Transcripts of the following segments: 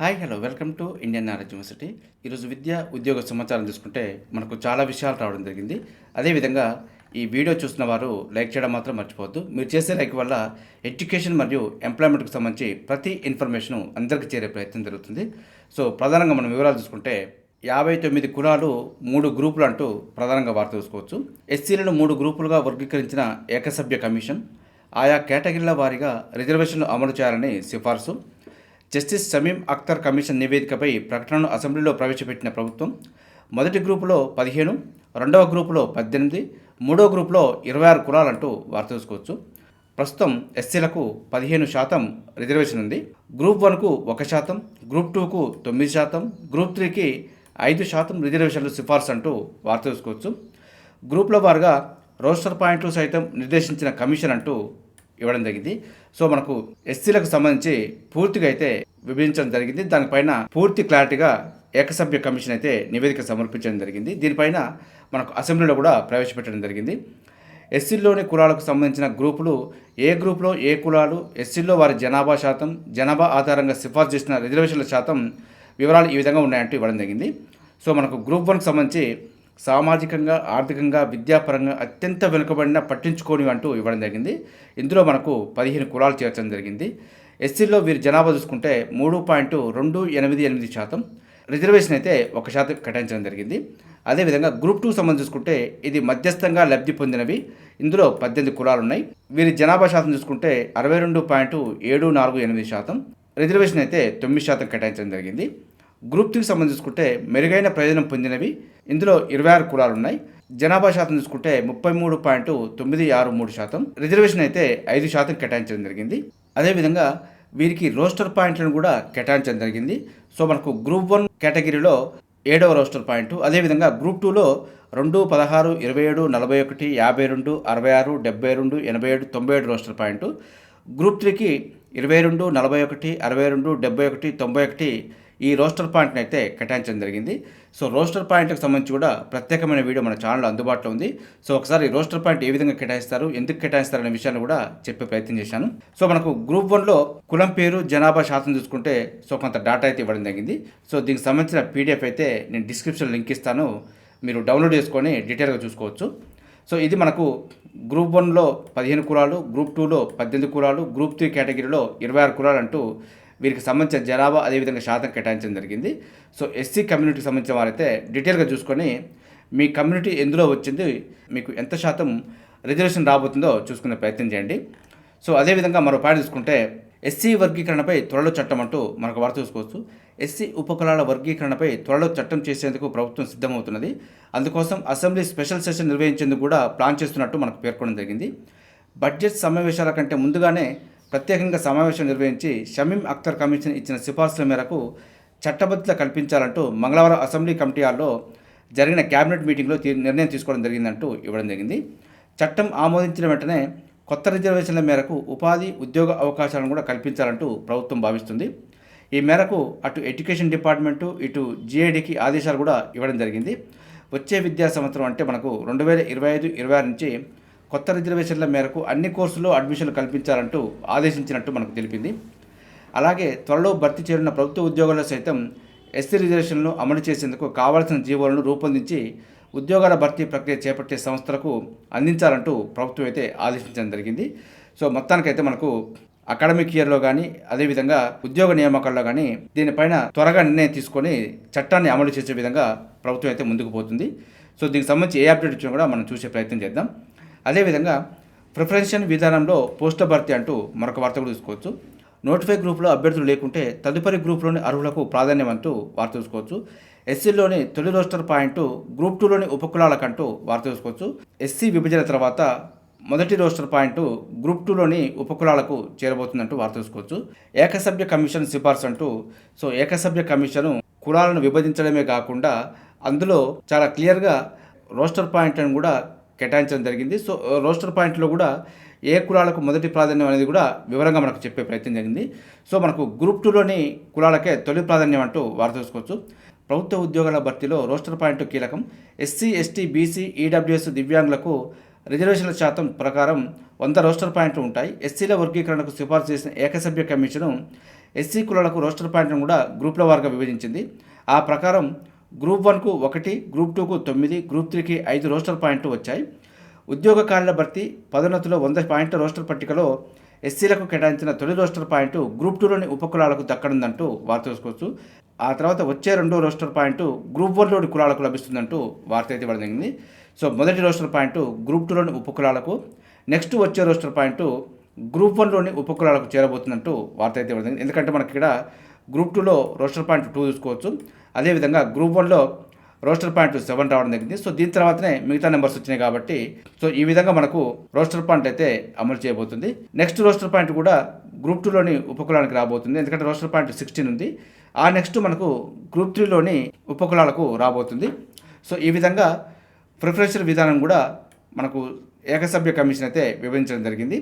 Hi hello welcome to Indian knowledge university. ఈరోజు విద్య ఉద్యోగ సమాచారం తీసుకుంటే మనకు చాలా విషయాలు రావడం జరిగింది. అదేవిధంగా ఈ వీడియో చూసిన వారు లైక్ చేయడం మాత్రం మర్చిపోవద్దు. మీరు చేసే లైక్ వల్ల ఎడ్యుకేషన్ మరియు ఎంప్లాయ్మెంట్కి సంబంధించి ప్రతి ఇన్ఫర్మేషన్ అందరికీ చేరే ప్రయత్నం జరుగుతుంది. సో ప్రధానంగా మనం వివరాలు చూసుకుంటే యాభై తొమ్మిది కులాలు మూడు గ్రూపులు అంటూ ప్రధానంగా వార్త చూసుకోవచ్చు. ఎస్సీలను మూడు గ్రూపులుగా వర్గీకరించిన ఏకసభ్య కమిషన్ ఆయా కేటగిరీల వారీగా రిజర్వేషన్లు అమలు చేయాలని సిఫార్సు. జస్టిస్ సమీం అఖ్తర్ కమిషన్ నివేదికపై ప్రకటనను అసెంబ్లీలో ప్రవేశపెట్టిన ప్రభుత్వం మొదటి గ్రూపులో పదిహేను రెండవ గ్రూపులో పద్దెనిమిది మూడో గ్రూపులో ఇరవై ఆరు కులాలంటూ వార్త చూసుకోవచ్చు ప్రస్తుతం ఎస్సీలకు పదిహేను శాతం రిజర్వేషన్ ఉంది. గ్రూప్ వన్కు ఒక శాతం గ్రూప్ టూకు తొమ్మిది శాతం గ్రూప్ త్రీకి ఐదు శాతం రిజర్వేషన్లు సిఫార్సు అంటూ వార్త చూసుకోవచ్చు గ్రూప్ల వారుగా రోస్టర్ పాయింట్లు సైతం నిర్దేశించిన కమిషన్ అంటూ ఇవ్వడం జరిగింది. సో మనకు ఎస్సీలకు సంబంధించి పూర్తిగా అయితే విభజించడం జరిగింది. దానిపైన పూర్తి క్లారిటీగా ఏకసభ్య కమిషన్ అయితే నివేదిక సమర్పించడం జరిగింది. దీనిపైన మనకు అసెంబ్లీలో కూడా ప్రవేశపెట్టడం జరిగింది. ఎస్సీల్లోని కులాలకు సంబంధించిన గ్రూపులు ఏ గ్రూపులో ఏ కులాలు ఎస్సీల్లో వారి జనాభా శాతం జనాభా ఆధారంగా సిఫార్సు చేసిన రిజర్వేషన్ల శాతం వివరాలు ఈ విధంగా ఉన్నాయంటూ ఇవ్వడం జరిగింది. సో మనకు గ్రూప్ వన్కి సంబంధించి సామాజికంగా ఆర్థికంగా విద్యాపరంగా అత్యంత వెనుకబడిన పట్టించుకోని అంటూ ఇవ్వడం జరిగింది. ఇందులో మనకు పదిహేను కులాలు చేర్చడం జరిగింది. ఎస్సీలో వీరి జనాభా చూసుకుంటే మూడు పాయింట్ రెండు ఎనిమిది ఎనిమిది శాతం. రిజర్వేషన్ అయితే ఒక శాతం కేటాయించడం జరిగింది. అదేవిధంగా గ్రూప్ టూ సంబంధం చూసుకుంటే ఇది మధ్యస్థంగా లబ్ధి పొందినవి. ఇందులో పద్దెనిమిది కులాలు ఉన్నాయి. వీరి జనాభా శాతం చూసుకుంటే అరవై రెండు పాయింట్ ఏడు నాలుగు ఎనిమిది శాతం. రిజర్వేషన్ అయితే తొమ్మిది శాతం కేటాయించడం జరిగింది. గ్రూప్ త్రీకి సంబంధించి చూసుకుంటే మెరుగైన ప్రయోజనం పొందినవి. ఇందులో ఇరవై ఆరు కులాలు ఉన్నాయి జనాభా శాతం చూసుకుంటే ముప్పై మూడు పాయింట్ తొమ్మిది ఆరు మూడు శాతం. రిజర్వేషన్ అయితే ఐదు శాతం కేటాయించడం జరిగింది. అదేవిధంగా వీరికి రోస్టర్ పాయింట్లను కూడా కేటాయించడం జరిగింది. సో మనకు గ్రూప్ వన్ కేటగిరీలో ఏడవ రోస్టర్ పాయింట్. అదేవిధంగా గ్రూప్ టూలో రెండు పదహారు ఇరవై ఏడు నలభై ఒకటి యాభై రెండు అరవై ఆరు డెబ్బై రెండు ఎనభై ఏడు తొంభై ఏడు రోస్టర్ పాయింట్. గ్రూప్ త్రీకి ఇరవై రెండు నలభై ఒకటి అరవై రెండు డెబ్బై ఒకటి తొంభై ఒకటి ఈ రోస్టర్ పాయింట్ని అయితే కేటాయించడం జరిగింది. సో రోస్టర్ పాయింట్కి సంబంధించి కూడా ప్రత్యేకమైన వీడియో మన ఛానల్లో అందుబాటులో ఉంది. సో ఒకసారి రోస్టర్ పాయింట్ ఏ విధంగా కేటాయిస్తారు ఎందుకు కేటాయిస్తారు అనే విషయాన్ని కూడా చెప్పే ప్రయత్నం చేశాను. సో మనకు గ్రూప్ వన్లో కులం పేరు జనాభా శాతం చూసుకుంటే సో కొంత డేటా అయితే ఇవ్వడం జరిగింది. సో దీనికి సంబంధించిన పీడిఎఫ్ అయితే నేను డిస్క్రిప్షన్ లింక్ ఇస్తాను. మీరు డౌన్లోడ్ చేసుకొని డీటెయిల్గా చూసుకోవచ్చు. సో ఇది మనకు గ్రూప్ వన్లో పదిహేను కులాలు గ్రూప్ టూలో పద్దెనిమిది కులాలు గ్రూప్ త్రీ కేటగిరీలో ఇరవై ఆరు కులాలు అంటూ వీరికి సంబంధించిన జనాభా అదేవిధంగా శాతం కేటాయించడం జరిగింది. సో ఎస్సీ కమ్యూనిటీకి సంబంధించిన వారైతే డీటెయిల్గా చూసుకొని మీ కమ్యూనిటీ ఎందులో వచ్చింది మీకు ఎంత శాతం రిజర్వేషన్ రాబోతుందో చూసుకునే ప్రయత్నం చేయండి. సో అదేవిధంగా మరో పాయింట్ చూసుకుంటే ఎస్సీ వర్గీకరణపై త్వరలో చట్టం అంటూ మనకు వార్త చూసుకోవచ్చు. ఎస్సీ ఉపకులాల వర్గీకరణపై త్వరలో చట్టం చేసేందుకు ప్రభుత్వం సిద్ధమవుతున్నది. అందుకోసం అసెంబ్లీ స్పెషల్ సెషన్ నిర్వహించేందుకు కూడా ప్లాన్ చేస్తున్నట్టు మనకు పేర్కొనడం జరిగింది. బడ్జెట్ సమావేశాల కంటే ముందుగానే ప్రత్యేకంగా సమావేశం నిర్వహించి షమీం అఖ్తర్ కమిషన్ ఇచ్చిన సిఫార్సుల మేరకు చట్టబద్ధత కల్పించాలంటూ మంగళవారం అసెంబ్లీ కమిటీ హాల్లో జరిగిన కేబినెట్ మీటింగ్లో నిర్ణయం తీసుకోవడం జరిగిందంటూ ఇవ్వడం జరిగింది. చట్టం ఆమోదించిన వెంటనే కొత్త రిజర్వేషన్ల మేరకు ఉపాధి ఉద్యోగ అవకాశాలను కూడా కల్పించాలంటూ ప్రభుత్వం భావిస్తుంది. ఈ మేరకు అటు ఎడ్యుకేషన్ డిపార్ట్మెంటు ఇటు జిఐడికి ఆదేశాలు కూడా ఇవ్వడం జరిగింది. వచ్చే విద్యా సంవత్సరం అంటే మనకు రెండు వేల ఇరవై ఐదు ఇరవై ఆరు నుంచి కొత్త రిజర్వేషన్ల మేరకు అన్ని కోర్సుల్లో అడ్మిషన్లు కల్పించాలంటూ ఆదేశించినట్టు మనకు తెలిపింది. అలాగే త్వరలో భర్తీ చేరిన ప్రభుత్వ ఉద్యోగాల్లో సైతం ఎస్సీ రిజర్వేషన్లను అమలు చేసేందుకు కావాల్సిన జీవోలను రూపొందించి ఉద్యోగాల భర్తీ ప్రక్రియ చేపట్టే సంస్థలకు అందించాలంటూ ప్రభుత్వం అయితే ఆదేశించడం జరిగింది. సో మొత్తానికైతే మనకు అకాడమిక్ ఇయర్లో కానీ అదేవిధంగా ఉద్యోగ నియామకాల్లో కానీ దీనిపైన త్వరగా నిర్ణయం తీసుకొని చట్టాన్ని అమలు చేసే విధంగా ప్రభుత్వం అయితే ముందుకు పోతుంది. సో దీనికి సంబంధించి ఏ అప్డేట్ వచ్చినా కూడా మనం చూసే ప్రయత్నం చేద్దాం. అదేవిధంగా ప్రిఫరెన్షియల్ విధానంలో పోస్టర్ భర్తీ అంటూ మరొక వార్త కూడా చూసుకోవచ్చు నోటిఫై గ్రూప్లో అభ్యర్థులు లేకుంటే తదుపరి గ్రూప్లోని అర్హులకు ప్రాధాన్యం అంటూ వార్త చూసుకోవచ్చు ఎస్సీలోని తొలి రోస్టర్ పాయింట్ గ్రూప్ టూలోని ఉపకులాలకంటూ వార్త చూసుకోవచ్చు ఎస్సీ విభజన తర్వాత మొదటి రోస్టర్ పాయింట్ గ్రూప్ టూలోని ఉపకులాలకు చేరబోతుందంటూ వార్త చూసుకోవచ్చు ఏకసభ్య కమిషన్ సిఫార్సు అంటూ సో ఏకసభ్య కమిషను కులాలను విభజించడమే కాకుండా అందులో చాలా క్లియర్గా రోస్టర్ పాయింట్లను కూడా కేటాయించడం జరిగింది. సో రోస్టర్ పాయింట్లో కూడా ఏ కులాలకు మొదటి ప్రాధాన్యం అనేది కూడా వివరంగా మనకు చెప్పే ప్రయత్నం జరిగింది. సో మనకు గ్రూప్ టూలోని కులాలకే తొలి ప్రాధాన్యం అంటూ వారు చూసుకోవచ్చు ప్రభుత్వ ఉద్యోగాల భర్తీలో రోస్టర్ పాయింట్ కీలకం. ఎస్సీ ఎస్టీ బీసీ ఈడబ్ల్యూఎస్ దివ్యాంగులకు రిజర్వేషన్ల శాతం ప్రకారం వంద రోస్టర్ పాయింట్లు ఉంటాయి. ఎస్సీల వర్గీకరణకు సిఫార్సు చేసిన ఏకసభ్య కమిషను ఎస్సీ కులాలకు రోస్టర్ పాయింట్ను కూడా గ్రూప్ల వారుగా విభజించింది. ఆ ప్రకారం గ్రూప్ వన్కు ఒకటి గ్రూప్ టూకు తొమ్మిది గ్రూప్ త్రీకి ఐదు రోస్టర్ పాయింట్లు వచ్చాయి. ఉద్యోగ ఖాళీల భర్తీ పదోన్నతిలో వంద పాయింట్ల రోస్టర్ పట్టికలో ఎస్సీలకు కేటాయించిన తొలి రోస్టర్ పాయింట్ గ్రూప్ టూలోని ఉపకులాలకు దక్కనుందంటూ వార్త చూసుకోవచ్చు ఆ తర్వాత వచ్చే రెండో రోస్టర్ పాయింట్ గ్రూప్ వన్లోని కులాలకు లభిస్తుందంటూ వార్త అయితే ఇవ్వడం జరిగింది. సో మొదటి రోస్టర్ పాయింట్ గ్రూప్ టూలోని ఉపకులాలకు నెక్స్ట్ వచ్చే రోస్టర్ పాయింట్ గ్రూప్ వన్లోని ఉపకులాలకు చేరబోతుందంటూ వార్త అయితే ఇవ్వడం జరిగింది. ఎందుకంటే మనకి ఇక్కడ గ్రూప్ టూలో రోస్టర్ పాయింట్ టూ చూసుకోవచ్చు. అదేవిధంగా గ్రూప్ వన్లో రోస్టర్ పాయింట్ సెవెన్ రావడం జరిగింది. సో దీని తర్వాతనే మిగతా నెంబర్స్ వచ్చినాయి కాబట్టి సో ఈ విధంగా మనకు రోస్టర్ పాయింట్ అయితే అమలు చేయబోతుంది. నెక్స్ట్ రోస్టర్ పాయింట్ కూడా గ్రూప్ టూలోని ఉపకులానికి రాబోతుంది. ఎందుకంటే రోస్టర్ పాయింట్ సిక్స్టీన్ ఉంది. ఆ నెక్స్ట్ మనకు గ్రూప్ త్రీలోని ఉపకులాలకు రాబోతుంది. సో ఈ విధంగా ప్రిఫరెన్షియల్ విధానం కూడా మనకు ఏకసభ్య కమిషన్ అయితే విభజించడం జరిగింది.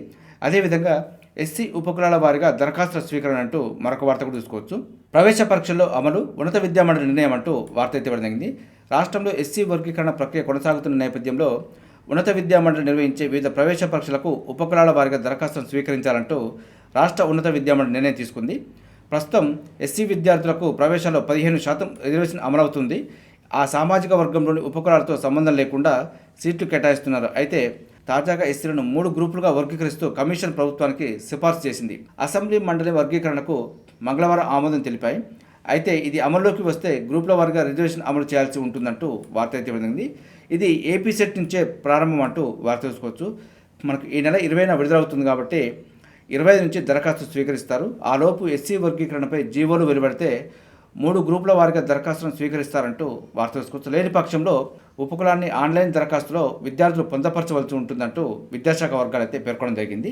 అదేవిధంగా ఎస్సీ ఉపకులాల వారిగా దరఖాస్తుల స్వీకరణ అంటూ మరొక వార్త కూడా చూసుకోవచ్చు ప్రవేశ పరీక్షల్లో అమలు ఉన్నత విద్యామండలి నిర్ణయం అంటూ వార్త అయితే జరిగింది. రాష్ట్రంలో ఎస్సీ వర్గీకరణ ప్రక్రియ కొనసాగుతున్న నేపథ్యంలో ఉన్నత విద్యామండలి నిర్వహించే వివిధ ప్రవేశ పరీక్షలకు ఉపకులాల వారిగా దరఖాస్తులు స్వీకరించాలంటూ రాష్ట్ర ఉన్నత విద్యామండలి నిర్ణయం తీసుకుంది. ప్రస్తుతం ఎస్సీ విద్యార్థులకు ప్రవేశాల్లో పదిహేను శాతం రిజర్వేషన్ అమలవుతుంది. ఆ సామాజిక వర్గంలోని ఉపకులాలతో సంబంధం లేకుండా సీట్లు కేటాయిస్తున్నారు. అయితే తాజాగా ఎస్సీలను మూడు గ్రూపులుగా వర్గీకరిస్తూ కమిషన్ ప్రభుత్వానికి సిఫార్సు చేసింది. అసెంబ్లీ మండలి వర్గీకరణకు మంగళవారం ఆమోదం తెలిపాయి. అయితే ఇది అమల్లోకి వస్తే గ్రూపుల వారిగా రిజర్వేషన్ అమలు చేయాల్సి ఉంటుందంటూ వార్త అయితే వెళ్ళింది ఇది ఏపీ సెట్ నుంచే ప్రారంభం అంటూ వార్త తెలుసుకోవచ్చు. మనకు ఈ నెల ఇరవైన విడుదలవుతుంది కాబట్టి ఇరవై నుంచి దరఖాస్తు స్వీకరిస్తారు. ఆలోపు ఎస్సీ వర్గీకరణపై జీవోలు వెలువడితే మూడు గ్రూపుల వారిగా దరఖాస్తులను స్వీకరిస్తారంటూ వార్త తెలుసుకోవచ్చు లేని పక్షంలో ఉపకులాన్ని ఆన్లైన్ దరఖాస్తులో విద్యార్థులు పొందపరచవలసి ఉంటుందంటూ విద్యాశాఖ వర్గాలు అయితే పేర్కొనడం జరిగింది.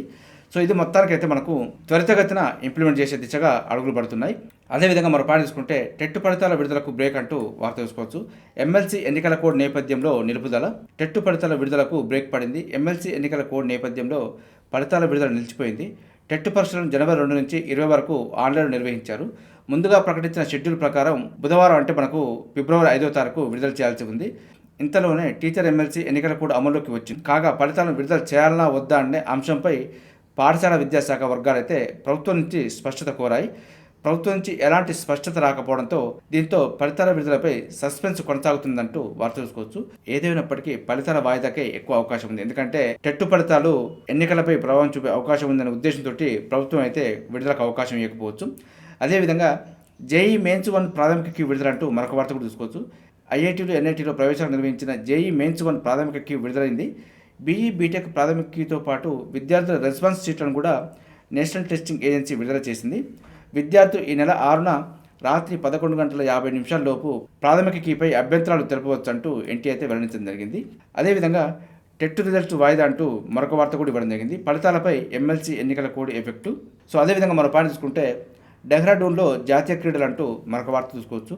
సో ఇది మొత్తానికైతే మనకు త్వరితగతిన ఇంప్లిమెంట్ చేసే దిశగా అడుగులు పడుతున్నాయి. అదేవిధంగా మరో పాయింట్ తీసుకుంటే టెట్టు ఫలితాల విడుదలకు బ్రేక్ అంటూ వార్త చూసుకోవచ్చు ఎమ్మెల్సీ ఎన్నికల కోడ్ నేపథ్యంలో నిలుపుదల టెట్టు ఫలితాల విడుదలకు బ్రేక్ పడింది. ఎమ్మెల్సీ ఎన్నికల కోడ్ నేపథ్యంలో ఫలితాల విడుదల నిలిచిపోయింది. టెట్టు పరీక్షలను జనవరి రెండు నుంచి ఇరవై వరకు ఆన్లైన్ నిర్వహించారు. ముందుగా ప్రకటించిన షెడ్యూల్ ప్రకారం బుధవారం అంటే మనకు ఫిబ్రవరి ఐదో తారీఖు విడుదల చేయాల్సి ఉంది. ఇంతలోనే టీచర్ ఎమ్మెల్సీ ఎన్నికలు కూడా అమల్లోకి వచ్చింది. కాగా ఫలితాలను విడుదల చేయాలన్నా వద్దా అనే అంశంపై పాఠశాల విద్యాశాఖ వర్గాలైతే ప్రభుత్వం నుంచి స్పష్టత కోరాయి. ప్రభుత్వం నుంచి ఎలాంటి స్పష్టత రాకపోవడంతో దీంతో ఫలితాల విడుదలపై సస్పెన్స్ కొనసాగుతుందంటూ వార్త చూసుకోవచ్చు ఏదైనప్పటికీ ఫలితాల వాయిదాకే ఎక్కువ అవకాశం ఉంది. ఎందుకంటే టెట్టు ఫలితాలు ఎన్నికలపై ప్రభావం చూపే అవకాశం ఉందనే ఉద్దేశంతో ప్రభుత్వం అయితే విడుదలకు అవకాశం ఇవ్వకపోవచ్చు. అదేవిధంగా జేఈ మెయిన్స్ వన్ ప్రాథమిక క్యూ విడుదల అంటూ మరొక వార్త కూడా చూసుకోవచ్చు ఐఐటీలు ఎన్ఐటీలో ప్రవేశాలు నిర్వహించిన జేఈ మెయిన్స్ వన్ ప్రాథమిక క్యూ విడుదలైంది. బీఈ బీటెక్ ప్రాథమిక క్యూతో పాటు విద్యార్థుల రెస్పాన్స్ షీట్లను కూడా నేషనల్ టెస్టింగ్ ఏజెన్సీ విడుదల చేసింది. విద్యార్థులు ఈ నెల ఆరున రాత్రి పదకొండు గంటల యాభై నిమిషాల లోపు ప్రాథమిక కీపై అభ్యంతరాలు తెలపవచ్చు అంటూ ఎన్టీ అయితే వెల్లడించడం జరిగింది. అదేవిధంగా టెట్ రిజల్ట్ వాయిదా అంటూ మరొక వార్త కూడా ఇవ్వడం జరిగింది. ఫలితాలపై ఎమ్మెల్సీ ఎన్నికల కోడ్ ఎఫెక్టు. సో అదేవిధంగా మరో పాయింట్ చూసుకుంటే డెహ్రాడూన్లో జాతీయ క్రీడలు అంటూ మరొక వార్త చూసుకోవచ్చు.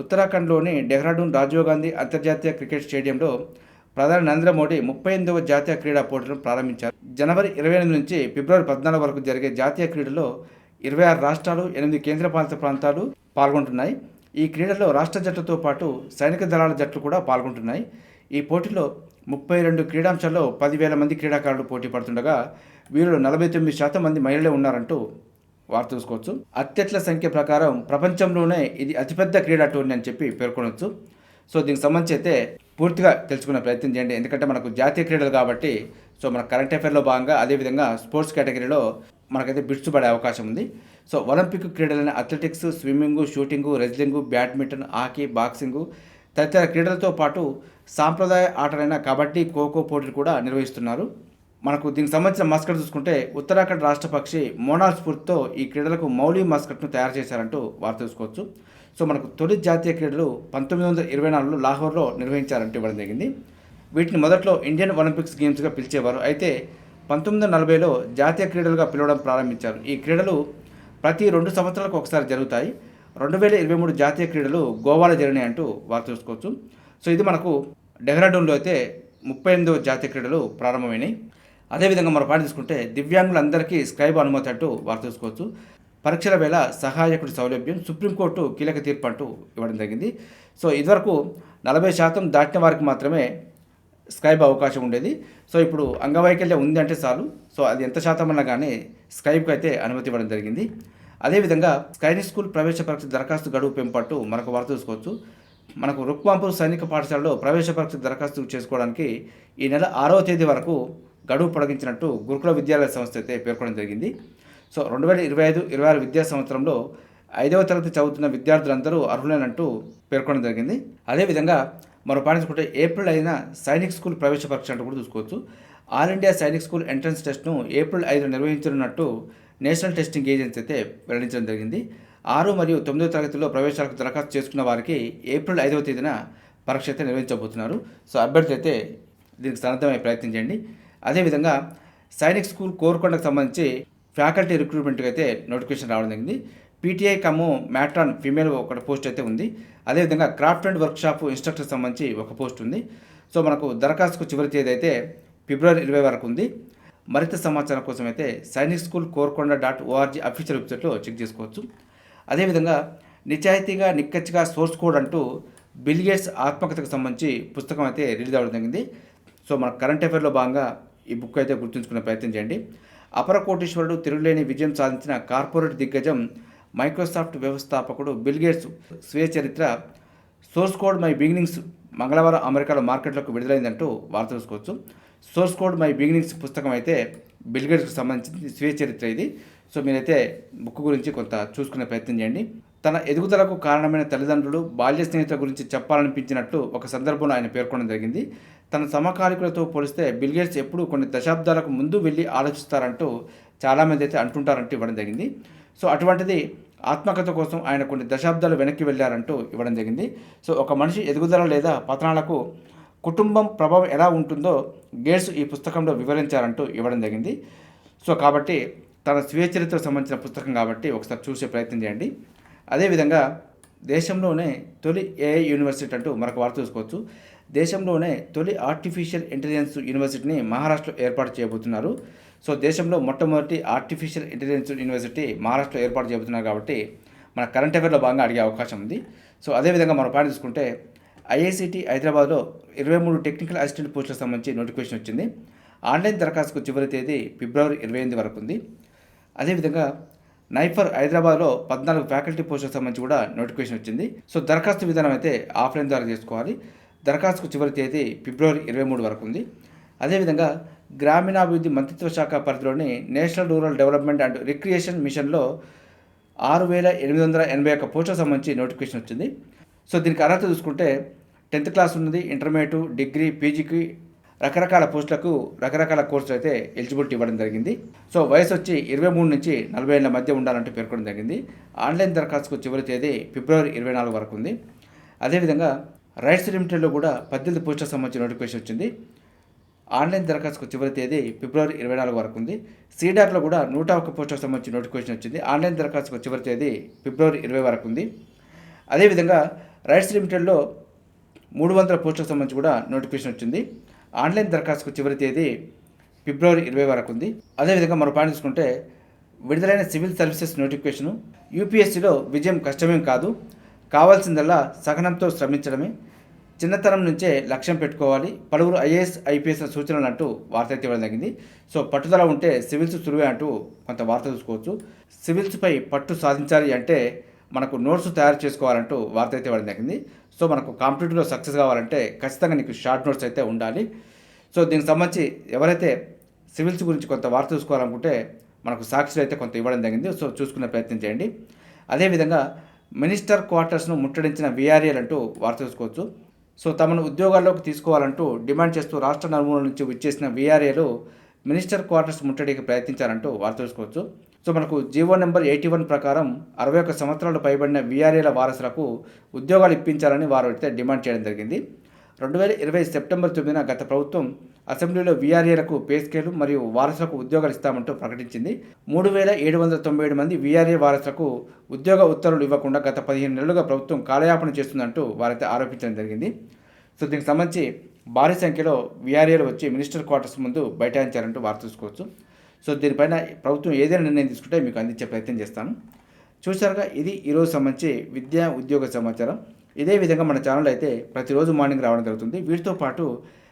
ఉత్తరాఖండ్లోని డెహ్రాడూన్ రాజీవ్ గాంధీ అంతర్జాతీయ క్రికెట్ స్టేడియంలో ప్రధాని నరేంద్ర మోడీ ముప్పై ఎనిమిదవ జాతీయ క్రీడా పోటీలను ప్రారంభించారు. జనవరి ఇరవై ఎనిమిది నుంచి ఫిబ్రవరి పద్నాలుగు వరకు జరిగే జాతీయ క్రీడలో ఇరవై ఆరు రాష్ట్రాలు ఎనిమిది కేంద్రపాలిత ప్రాంతాలు పాల్గొంటున్నాయి. ఈ క్రీడల్లో రాష్ట్ర జట్టుతో పాటు సైనిక దళాల జట్లు కూడా పాల్గొంటున్నాయి. ఈ పోటీలో ముప్పై రెండు క్రీడాంశాల్లో పదివేల మంది క్రీడాకారులు పోటీ పడుతుండగా వీరిలో నలభై తొమ్మిది శాతం మంది మహిళలే ఉన్నారంటూ వార్త చూసుకోవచ్చు. అత్యట్ల సంఖ్య ప్రకారం ప్రపంచంలోనే ఇది అతిపెద్ద క్రీడా టోర్నీ అని చెప్పి పేర్కొనవచ్చు సో దీనికి సంబంధించి అయితే పూర్తిగా తెలుసుకునే ప్రయత్నం చేయండి. ఎందుకంటే మనకు జాతీయ క్రీడలు కాబట్టి సో మన కరెంట్ అఫైర్లో భాగంగా అదేవిధంగా స్పోర్ట్స్ కేటగిరీలో మనకైతే బిడ్స్ పడే అవకాశం ఉంది. So Olympic క్రీడలైన athletics swimming shooting wrestling badminton hockey boxing తదితర క్రీడలతో పాటు సాంప్రదాయ ఆటలైన కబడ్డీ ఖోఖో పోటీలు కూడా నిర్వహిస్తున్నారు. మనకు దీనికి సంబంధించిన మస్కట్ చూసుకుంటే ఉత్తరాఖండ్ రాష్ట్ర పక్షి మోనాల్ స్ఫూర్తితో ఈ క్రీడలకు మౌలి మస్కట్ను తయారు చేశారంటూ వార్త చూసుకోవచ్చు సో మనకు తొలి జాతీయ క్రీడలు పంతొమ్మిది వందల ఇరవై నాలుగులో లాహోర్లో నిర్వహించారంటూ ఇవ్వడం జరిగింది. వీటిని మొదట్లో ఇండియన్ ఒలింపిక్స్ గేమ్స్గా పిలిచేవారు. అయితే పంతొమ్మిది వందల నలభైలో జాతీయ క్రీడలుగా పిలవడం ప్రారంభించారు. ఈ క్రీడలు ప్రతి రెండు సంవత్సరాలకు ఒకసారి జరుగుతాయి. రెండు వేల ఇరవై మూడు జాతీయ క్రీడలు గోవాలో జరిగినాయి అంటూ వార్త చూసుకోవచ్చు సో ఇది మనకు డెహ్రాడూన్లో అయితే ముప్పై ఎనిమిదవ జాతీయ క్రీడలు ప్రారంభమైనాయి. అదేవిధంగా మనం పాట తీసుకుంటే దివ్యాంగులందరికీ స్క్రైబ్ అనుమతి అంటూ వారు చూసుకోవచ్చు పరీక్షల వేళ సహాయకుడి సౌలభ్యం సుప్రీంకోర్టు కీలక తీర్పు అంటూ ఇవ్వడం జరిగింది. సో ఇదివరకు నలభై శాతం దాటిన వారికి మాత్రమే స్కైబ్ అవకాశం ఉండేది. సో ఇప్పుడు అంగవైకల్యం ఉంది అంటే చాలు. సో అది ఎంత శాతం అన్నా కానీ స్కైబ్కి అయితే అనుమతి ఇవ్వడం జరిగింది. అదేవిధంగా స్కైని స్కూల్ ప్రవేశ పరీక్ష దరఖాస్తు గడువు పెంపట్టు మనకు వార్త చూసుకోవచ్చు మనకు రుక్మాంపూర్ సైనిక పాఠశాలలో ప్రవేశ పరీక్ష దరఖాస్తు చేసుకోవడానికి ఈ నెల ఆరవ తేదీ వరకు గడువు పొడిగించినట్టు గురుకుల విద్యాలయ సంస్థ అయితే పేర్కొనడం జరిగింది. సో రెండు వేల ఇరవై ఐదు ఇరవై ఆరు విద్యా సంవత్సరంలో ఐదవ తరగతి చదువుతున్న విద్యార్థులందరూ అర్హులేనంటూ పేర్కొనడం జరిగింది. అదేవిధంగా మరో పాటించుకుంటే ఏప్రిల్ అయిన సైనిక్ స్కూల్ ప్రవేశ పరీక్ష అంటూ కూడా చూసుకోవచ్చు. All India Sainik school entrance టెస్ట్ను April ఐదు నిర్వహించనున్నట్టు నేషనల్ టెస్టింగ్ ఏజెన్సీ అయితే వెల్లడించడం జరిగింది. ఆరు మరియు తొమ్మిదో తరగతిలో ప్రవేశాలకు దరఖాస్తు చేసుకున్న వారికి ఏప్రిల్ ఐదవ తేదీన పరీక్ష అయితే నిర్వహించబోతున్నారు. సో అభ్యర్థి అయితే దీనికి సన్నద్ధమయ్యే ప్రయత్నం చేయండి. అదేవిధంగా సైనిక్ స్కూల్ కోరుకొండకు సంబంధించి ఫ్యాకల్టీ రిక్రూట్మెంట్కి అయితే నోటిఫికేషన్ రావడం జరిగింది. పీటీఐ కమ్ము మ్యాట్రాన్ ఫీమేల్ ఒక పోస్ట్ అయితే ఉంది. అదేవిధంగా క్రాఫ్ట్ అండ్ వర్క్షాప్ ఇన్స్ట్రక్టర్ సంబంధించి ఒక పోస్ట్ ఉంది. సో మనకు దరఖాస్తుకు చివరి తేదీ అయితే ఫిబ్రవరి ఇరవై వరకు ఉంది. మరింత సమాచారం కోసం అయితే Sainik school Korukonda dot ORG official వెబ్సైట్లో చెక్ చేసుకోవచ్చు. అదేవిధంగా నిజాయితీగా నిక్కచ్చిగా సోర్స్ కోడ్ అంటూ బిల్గేట్స్ ఆత్మకథకు సంబంధించి పుస్తకం అయితే రిలీజ్ అవ్వడం జరిగింది. సో మన కరెంట్ అఫైర్లో భాగంగా ఈ బుక్ అయితే గుర్తుంచుకునే ప్రయత్నం చేయండి. అపర కోటీశ్వరుడు తిరుగులేని విజయం సాధించిన కార్పొరేట్ దిగ్గజం మైక్రోసాఫ్ట్ వ్యవస్థాపకుడు బిల్గేట్స్ స్వీయ చరిత్ర సోర్స్ కోడ్ మై బిగినింగ్స్ మంగళవారం అమెరికాలో మార్కెట్లోకి విడుదలైందంటూ వార్త చూసుకోవచ్చు సోర్స్ కోడ్ మై బిగినింగ్స్ పుస్తకం అయితే బిల్గేట్స్కి సంబంధించి స్వీయ చరిత్ర ఇది. సో మీరైతే బుక్ గురించి కొంత చూసుకునే ప్రయత్నం చేయండి. తన ఎదుగుదలకు కారణమైన తల్లిదండ్రులు బాల్య స్నేహితుల గురించి చెప్పాలనిపించినట్లు ఒక సందర్భంలో ఆయన పేర్కొనడం జరిగింది. తన సమకాలికులతో పోలిస్తే బిల్గేట్స్ ఎప్పుడు కొన్ని దశాబ్దాలకు ముందు వెళ్ళి ఆలోచిస్తారంటూ చాలామంది అయితే అంటుంటారంటూ ఇవ్వడం జరిగింది. సో అటువంటిది ఆత్మకథ కోసం ఆయన కొన్ని దశాబ్దాలు వెనక్కి వెళ్ళారంటూ ఇవ్వడం జరిగింది. సో ఒక మనిషి ఎదుగుదల లేదా పతనాలకు కుటుంబం ప్రభావం ఎలా ఉంటుందో గేట్స్ ఈ పుస్తకంలో వివరించారంటూ ఇవ్వడం జరిగింది. సో కాబట్టి తన స్వీయ చరిత్రకు సంబంధించిన పుస్తకం కాబట్టి ఒకసారి చూసే ప్రయత్నం చేయండి. అదేవిధంగా దేశంలోనే తొలి ఏఐ యూనివర్సిటీ అంటూ మరొక వార్త చూసుకోవచ్చు. దేశంలోనే తొలి ఆర్టిఫిషియల్ ఇంటెలిజెన్స్ యూనివర్సిటీని మహారాష్ట్రలో ఏర్పాటు చేయబోతున్నారు. సో దేశంలో మొట్టమొదటి ఆర్టిఫిషియల్ ఇంటెలిజెన్స్ యూనివర్సిటీ మహారాష్ట్రలో ఏర్పాటు చేయబోతున్నారు కాబట్టి మన కరెంట్ అఫేర్లో భాగంగా అడిగే అవకాశం ఉంది. సో అదేవిధంగా మనం పాయింట్ చూసుకుంటే ఐఐసిటి హైదరాబాద్లో ఇరవై మూడు టెక్నికల్ అసిస్టెంట్ పోస్టులకు సంబంధించి నోటిఫికేషన్ వచ్చింది. ఆన్లైన్ దరఖాస్తుకు చివరి తేదీ ఫిబ్రవరి ఇరవై ఎనిమిది వరకు ఉంది. అదేవిధంగా నైఫర్ హైదరాబాద్లో పద్నాలుగు ఫ్యాకల్టీ పోస్టులకు సంబంధించి కూడా నోటిఫికేషన్ వచ్చింది. సో దరఖాస్తు విధానం అయితే ఆఫ్లైన్ ద్వారా చేసుకోవాలి. దరఖాస్తుకు చివరి తేదీ ఫిబ్రవరి ఇరవై మూడు వరకు ఉంది. అదేవిధంగా గ్రామీణాభివృద్ధి మంత్రిత్వ శాఖ పరిధిలోని national rural development and recreation మిషన్లో ఆరు వేల ఎనిమిది వందల ఎనభై ఒక్క పోస్టులకు సంబంధించి నోటిఫికేషన్ వచ్చింది. సో దీనికి అర్హత చూసుకుంటే టెన్త్ క్లాస్ ఉన్నది ఇంటర్మీడియట్ డిగ్రీ పీజీకి రకరకాల పోస్టులకు రకరకాల కోర్సులు అయితే ఎలిజిబిలిటీ ఇవ్వడం జరిగింది. సో వయసు వచ్చి ఇరవై మూడు నుంచి నలభై ఏళ్ళ మధ్య ఉండాలంటూ పేర్కొనడం జరిగింది. ఆన్లైన్ దరఖాస్తుకు చివరి తేదీ ఫిబ్రవరి ఇరవై నాలుగు వరకు ఉంది. అదేవిధంగా రైట్స్ లిమిటెడ్లో కూడా పద్దెనిమిది పోస్టులకు సంబంధించిన నోటిఫికేషన్ వచ్చింది. ఆన్లైన్ దరఖాస్తుకు చివరి తేదీ ఫిబ్రవరి ఇరవై నాలుగు వరకు ఉంది. సీడార్లో కూడా నూట ఒక్క పోస్టులకు సంబంధించి నోటిఫికేషన్ వచ్చింది. ఆన్లైన్ దరఖాస్తుకు చివరి తేదీ ఫిబ్రవరి ఇరవై వరకు ఉంది. అదేవిధంగా రైట్స్ లిమిటెడ్లో మూడు వందల పోస్టులకు సంబంధించి కూడా నోటిఫికేషన్ వచ్చింది. ఆన్లైన్ దరఖాస్తుకు చివరి తేదీ ఫిబ్రవరి ఇరవై వరకు ఉంది. అదేవిధంగా మరో పాయింట్ చూసుకుంటే విడుదలైన సివిల్ సర్వీసెస్ నోటిఫికేషను యూపీఎస్సీలో విజయం కష్టమేం కాదు. కావాల్సిందల్లా సహనంతో శ్రమించడమే. చిన్నతనం నుంచే లక్ష్యం పెట్టుకోవాలి. పలువురు ఐఏఎస్ ఐపీఎస్ సూచనలు అంటూ వార్త అయితే ఇవ్వడం జరిగింది. సో పట్టుదల ఉంటే సివిల్స్ సులువే అంటూ కొంత వార్త చూసుకోవచ్చు. సివిల్స్పై పట్టు సాధించాలి అంటే మనకు నోట్స్ తయారు చేసుకోవాలంటూ వార్త అయితే ఇవ్వడం జరిగింది. సో మనకు కాంపిటేటివ్లో సక్సెస్ కావాలంటే ఖచ్చితంగా నీకు షార్ట్ నోట్స్ అయితే ఉండాలి. సో దీనికి సంబంధించి ఎవరైతే సివిల్స్ గురించి కొంత వార్త చూసుకోవాలనుకుంటే మనకు సాక్షులు అయితే కొంత ఇవ్వడం జరిగింది. సో చూసుకునే ప్రయత్నం చేయండి. అదేవిధంగా మినిస్టర్ క్వార్టర్స్ను ముట్టడించిన వీఆర్ఏలు అంటూ వార్త చూసుకోవచ్చు. సో తమను ఉద్యోగాల్లోకి తీసుకోవాలంటూ డిమాండ్ చేస్తూ రాష్ట్ర నలుమూల నుంచి విచ్చేసిన వీఆర్ఏలు మినిస్టర్ క్వార్టర్స్ ముట్టడికి ప్రయత్నించారంటూ వార్త తెలుసుకోవచ్చు. సో మనకు జీవో నెంబర్ ఎయిటీ వన్ ప్రకారం అరవై ఒక్క సంవత్సరాలు పైబడిన వీఆర్ఏల వారసులకు ఉద్యోగాలు ఇప్పించాలని వారు అయితే డిమాండ్ చేయడం జరిగింది. రెండు వేల ఇరవై సెప్టెంబర్ తొమ్మిదిన గత ప్రభుత్వం అసెంబ్లీలో వీఆర్ఏలకు పే స్కేలు మరియు వారసులకు ఉద్యోగాలు ఇస్తామంటూ ప్రకటించింది. మూడు వేల ఏడు వందల తొంభై ఏడు మంది వీఆర్ఏ వారసులకు ఉద్యోగ ఉత్తర్వులు ఇవ్వకుండా గత పదిహేను నెలలుగా ప్రభుత్వం కాలయాపన చేస్తుందంటూ వారైతే ఆరోపించడం జరిగింది. సో దీనికి సంబంధించి భారీ సంఖ్యలో వీఆర్ఏలు వచ్చి మినిస్టర్ క్వార్టర్స్ ముందు బైఠాయించారంటూ వార్త చూసుకోవచ్చు సో దీనిపైన ప్రభుత్వం ఏదైనా నిర్ణయం తీసుకుంటే మీకు అందించే ప్రయత్నం చేస్తాను. చూసారుగా ఇది ఈరోజు సంబంధించి విద్యా ఉద్యోగ సమాచారం. ఇదే విధంగా మన ఛానల్ అయితే ప్రతిరోజు మార్నింగ్ రావడం జరుగుతుంది. వీటితో పాటు